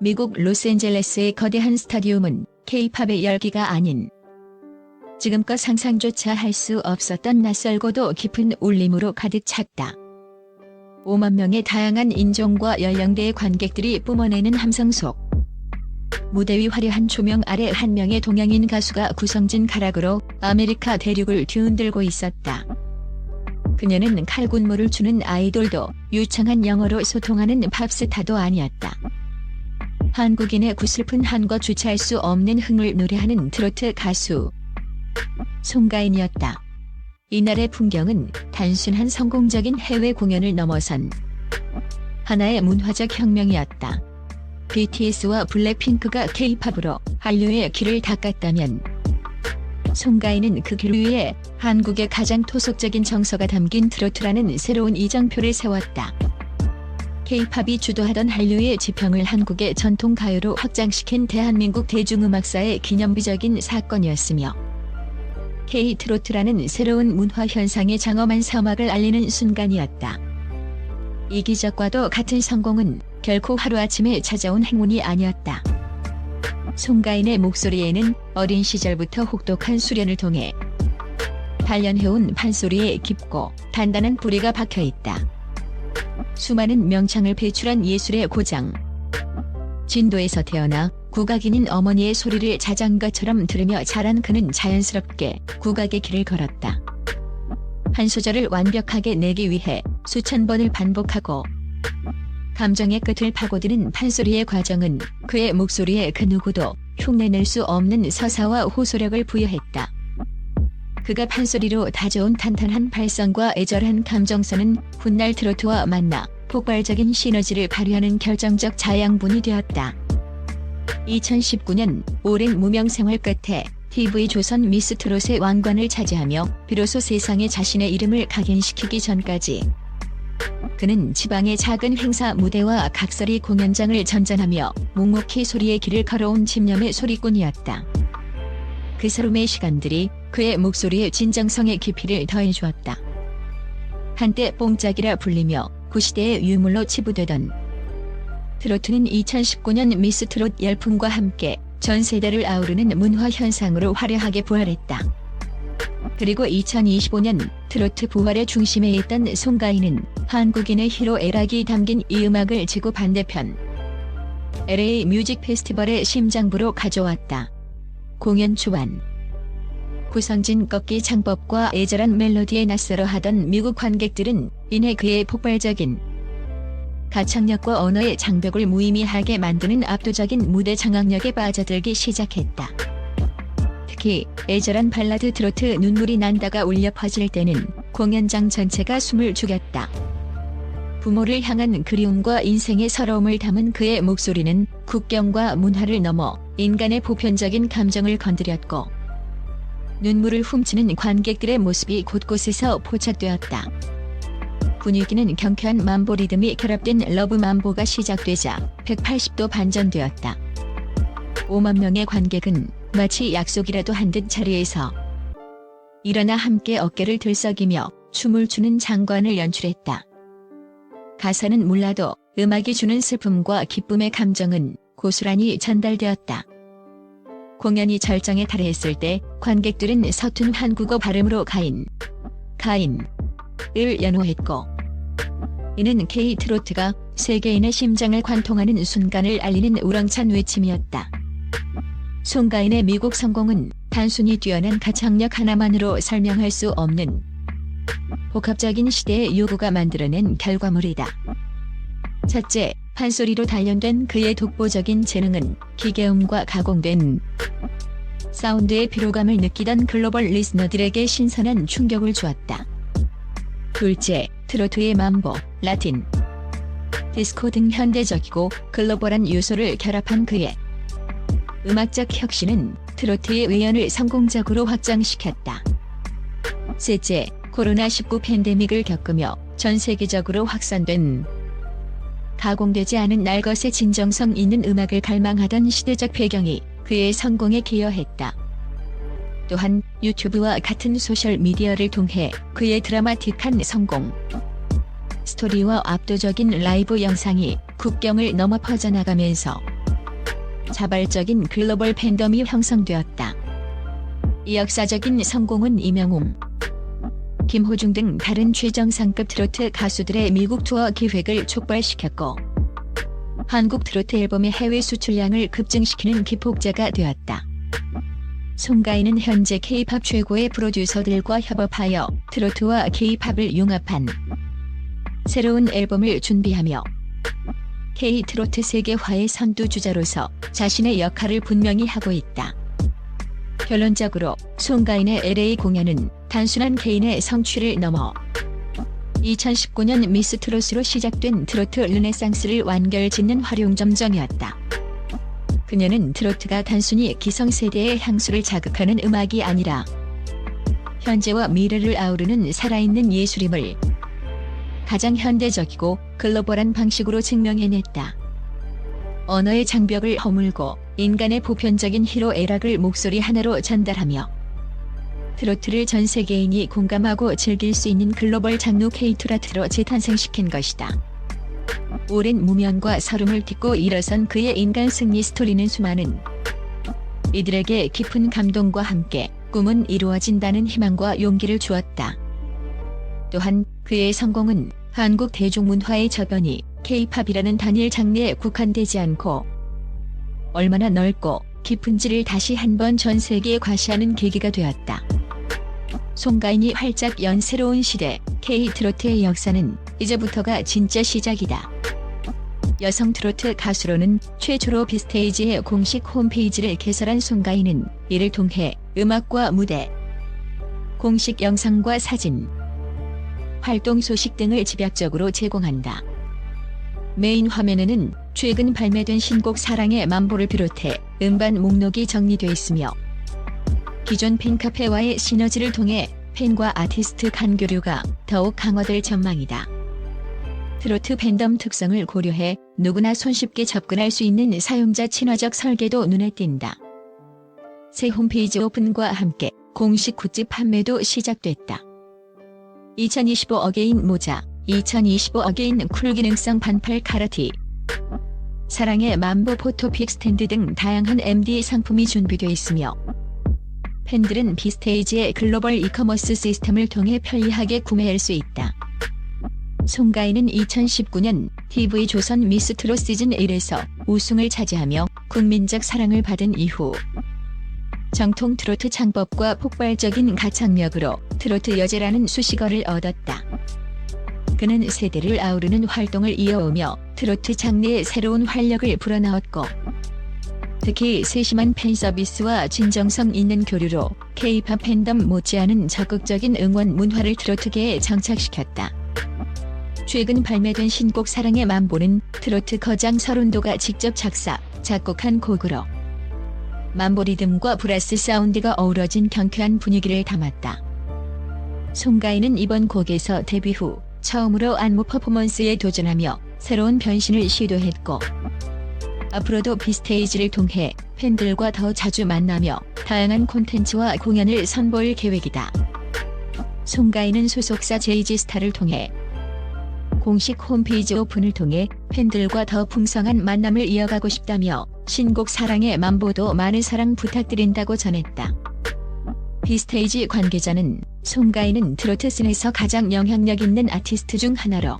미국 로스앤젤레스의 거대한 스타디움은 K-팝의 열기가 아닌 지금껏 상상조차 할 수 없었던 낯설고도 깊은 울림으로 가득 찼다. 5만 명의 다양한 인종과 연령대의 관객들이 뿜어내는 함성 속 무대 위 화려한 조명 아래 한 명의 동양인 가수가 구성진 가락으로 아메리카 대륙을 뒤흔들고 있었다. 그녀는 칼군무를 주는 아이돌도 유창한 영어로 소통하는 팝스타도 아니었다. 한국인의 구슬픈 한과 주체할 수 없는 흥을 노래하는 트로트 가수 송가인이었다. 이날의 풍경은 단순한 성공적인 해외 공연을 넘어선 하나의 문화적 혁명이었다. BTS와 블랙핑크가 K-팝으로 한류의 길을 닦았다면 송가인은 그 길 위에 한국의 가장 토속적인 정서가 담긴 트로트라는 새로운 이정표를 세웠다. K-팝이 주도하던 한류의 지평을 한국의 전통 가요로 확장시킨 대한민국 대중음악사의 기념비적인 사건이었으며 K-트로트라는 새로운 문화 현상의 장엄한 사막을 알리는 순간이었다. 이 기적과도 같은 성공은 결코 하루아침에 찾아온 행운이 아니었다. 송가인의 목소리에는 어린 시절부터 혹독한 수련을 통해 단련해온 판소리에 깊고 단단한 뿌리가 박혀 있다. 수많은 명창을 배출한 예술의 고장. 진도에서 태어나 국악인인 어머니의 소리를 자장가처럼 들으며 자란 그는 자연스럽게 국악의 길을 걸었다. 한 소절을 완벽하게 내기 위해 수천 번을 반복하고 감정의 끝을 파고드는 판소리의 과정은 그의 목소리에 그 누구도 흉내낼 수 없는 서사와 호소력을 부여했다. 그가 판소리로 다져온 탄탄한 발성과 애절한 감정선은 훗날 트로트와 만나 폭발적인 시너지를 발휘하는 결정적 자양분이 되었다. 2019년 오랜 무명 생활 끝에 TV조선 미스 트롯의 왕관을 차지하며 비로소 세상에 자신의 이름을 각인시키기 전까지 그는 지방의 작은 행사 무대와 각설이 공연장을 전전하며 묵묵히 소리의 길을 걸어온 집념의 소리꾼이었다. 그 서름의 시간들이 그의 목소리의 진정성의 깊이를 더해 주었다. 한때 뽕짝이라 불리며 구시대의 유물로 치부되던 트로트는 2019년 미스 트롯 열풍과 함께 전 세대를 아우르는 문화 현상으로 화려하게 부활했다. 그리고 2025년 트로트 부활의 중심에 있던 송가인은 한국인의 히로 애락이 담긴 이 음악을 지구 반대편 LA 뮤직 페스티벌의 심장부로 가져왔다. 공연 초반 구성진 꺾기 창법과 애절한 멜로디에 낯설어 하던 미국 관객들은 이내 그의 폭발적인 가창력과 언어의 장벽을 무의미하게 만드는 압도적인 무대 장악력에 빠져들기 시작했다. 특히 애절한 발라드 트로트 눈물이 난다가 울려 퍼질 때는 공연장 전체가 숨을 죽였다. 부모를 향한 그리움과 인생의 서러움을 담은 그의 목소리는 국경과 문화를 넘어 인간의 보편적인 감정을 건드렸고 눈물을 훔치는 관객들의 모습이 곳곳에서 포착되었다. 분위기는 경쾌한 만보 리듬이 결합된 러브 만보가 시작되자 180도 반전되었다. 5만 명의 관객은 마치 약속이라도 한 듯 자리에서 일어나 함께 어깨를 들썩이며 춤을 추는 장관을 연출했다. 가사는 몰라도 음악이 주는 슬픔과 기쁨의 감정은 고스란히 전달되었다. 공연이 절정에 달했을 때 관객들은 서툰 한국어 발음으로 가인, 가인, 을 연호했고 이는 K-트로트가 세계인의 심장을 관통하는 순간을 알리는 우렁찬 외침이었다. 송가인의 미국 성공은 단순히 뛰어난 가창력 하나만으로 설명할 수 없는 복합적인 시대의 요구가 만들어낸 결과물이다. 첫째, 판소리로 단련된 그의 독보적인 재능은 기계음과 가공된 사운드의 피로감을 느끼던 글로벌 리스너들에게 신선한 충격을 주었다. 둘째, 트로트의 mambo, 라틴, 디스코 등 현대적이고 글로벌한 요소를 결합한 그의 음악적 혁신은 트로트의 외연을 성공적으로 확장시켰다. 셋째, 코로나19 팬데믹을 겪으며 전 세계적으로 확산된 가공되지 않은 날것의 진정성 있는 음악을 갈망하던 시대적 배경이 그의 성공에 기여했다. 또한 유튜브와 같은 소셜미디어를 통해 그의 드라마틱한 성공, 스토리와 압도적인 라이브 영상이 국경을 넘어 퍼져나가면서 자발적인 글로벌 팬덤이 형성되었다. 이 역사적인 성공은 이명웅, 김호중 등 다른 최정상급 트로트 가수들의 미국 투어 기획을 촉발시켰고 한국 트로트 앨범의 해외 수출량을 급증시키는 기폭제가 되었다. 송가인은 현재 K-팝 최고의 프로듀서들과 협업하여 트로트와 K-팝을 융합한 새로운 앨범을 준비하며 K-트로트 세계화의 선두주자로서 자신의 역할을 분명히 하고 있다. 결론적으로 송가인의 LA 공연은 단순한 개인의 성취를 넘어 2019년 미스 트롯으로 시작된 트로트 르네상스를 완결짓는 활용점정이었다. 그녀는 트로트가 단순히 기성세대의 향수를 자극하는 음악이 아니라 현재와 미래를 아우르는 살아있는 예술임을 가장 현대적이고 글로벌한 방식으로 증명해냈다. 언어의 장벽을 허물고 인간의 보편적인 희로애락을 목소리 하나로 전달하며 트로트를 전 세계인이 공감하고 즐길 수 있는 글로벌 장르 케이트라트로 재탄생시킨 것이다. 오랜 무명과 서름을 딛고 일어선 그의 인간 승리 스토리는 수많은 이들에게 깊은 감동과 함께 꿈은 이루어진다는 희망과 용기를 주었다. 또한 그의 성공은 한국 대중문화의 저변이 K-팝이라는 단일 장르에 국한되지 않고 얼마나 넓고 깊은지를 다시 한번 전 세계에 과시하는 계기가 되었다. 송가인이 활짝 연 새로운 시대 K-트로트의 역사는 이제부터가 진짜 시작이다. 여성 트로트 가수로는 최초로 비스테이지의 공식 홈페이지를 개설한 송가인은 이를 통해 음악과 무대, 공식 영상과 사진, 활동 소식 등을 집약적으로 제공한다. 메인 화면에는 최근 발매된 신곡 사랑의 만보를 비롯해 음반 목록이 정리되어 있으며 기존 팬카페와의 시너지를 통해 팬과 아티스트 간 교류가 더욱 강화될 전망이다. 트로트 팬덤 특성을 고려해 누구나 손쉽게 접근할 수 있는 사용자 친화적 설계도 눈에 띈다. 새 홈페이지 오픈과 함께 공식 굿즈 판매도 시작됐다. 2025 어게인 모자, 2025 어게인 쿨 기능성 반팔 카라티, 사랑의 만보 포토픽 스탠드 등 다양한 MD 상품이 준비되어 있으며 팬들은 비스테이지의 글로벌 이커머스 시스템을 통해 편리하게 구매할 수 있다. 송가인은 2019년 TV조선 미스트로 시즌 1에서 우승을 차지하며 국민적 사랑을 받은 이후 정통 트로트 창법과 폭발적인 가창력으로 트로트 여제라는 수식어를 얻었다. 그는 세대를 아우르는 활동을 이어오며 트로트 장르의 새로운 활력을 불어넣었고 특히 세심한 팬 서비스와 진정성 있는 교류로 K-팝 팬덤 못지않은 적극적인 응원 문화를 트로트계에 정착시켰다. 최근 발매된 신곡 사랑의 만보는 트로트 거장 서른도가 직접 작사, 작곡한 곡으로 만보 리듬과 브라스 사운드가 어우러진 경쾌한 분위기를 담았다. 송가인은 이번 곡에서 데뷔 후 처음으로 안무 퍼포먼스에 도전하며 새로운 변신을 시도했고 앞으로도 비스테이지를 통해 팬들과 더 자주 만나며 다양한 콘텐츠와 공연을 선보일 계획이다. 송가인은 소속사 제이지스타를 통해 공식 홈페이지 오픈을 통해 팬들과 더 풍성한 만남을 이어가고 싶다며 신곡 사랑의 만보도 많은 사랑 부탁드린다고 전했다. 비스테이지 관계자는 송가인은 트로트 씬에서 가장 영향력 있는 아티스트 중 하나로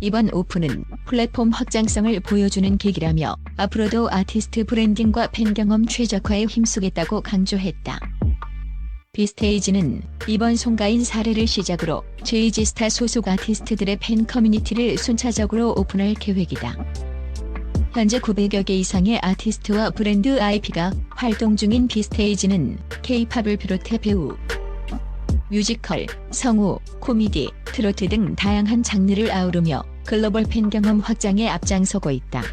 이번 오픈은 플랫폼 확장성을 보여주는 계기라며 앞으로도 아티스트 브랜딩과 팬 경험 최적화에 힘쓰겠다고 강조했다. 비스테이지는 이번 송가인 사례를 시작으로 제이지스타 소속 아티스트들의 팬 커뮤니티를 순차적으로 오픈할 계획이다. 현재 900여 개 이상의 아티스트와 브랜드 IP가 활동 중인 비스테이지는 K-팝을 비롯해 배우, 뮤지컬, 성우, 코미디, 트로트 등 다양한 장르를 아우르며 글로벌 팬 경험 확장에 앞장서고 있다.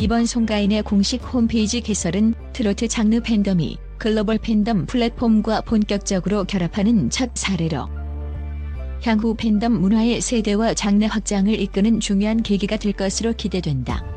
이번 송가인의 공식 홈페이지 개설은 트로트 장르 팬덤이 글로벌 팬덤 플랫폼과 본격적으로 결합하는 첫 사례로 향후 팬덤 문화의 세대와 장르 확장을 이끄는 중요한 계기가 될 것으로 기대된다.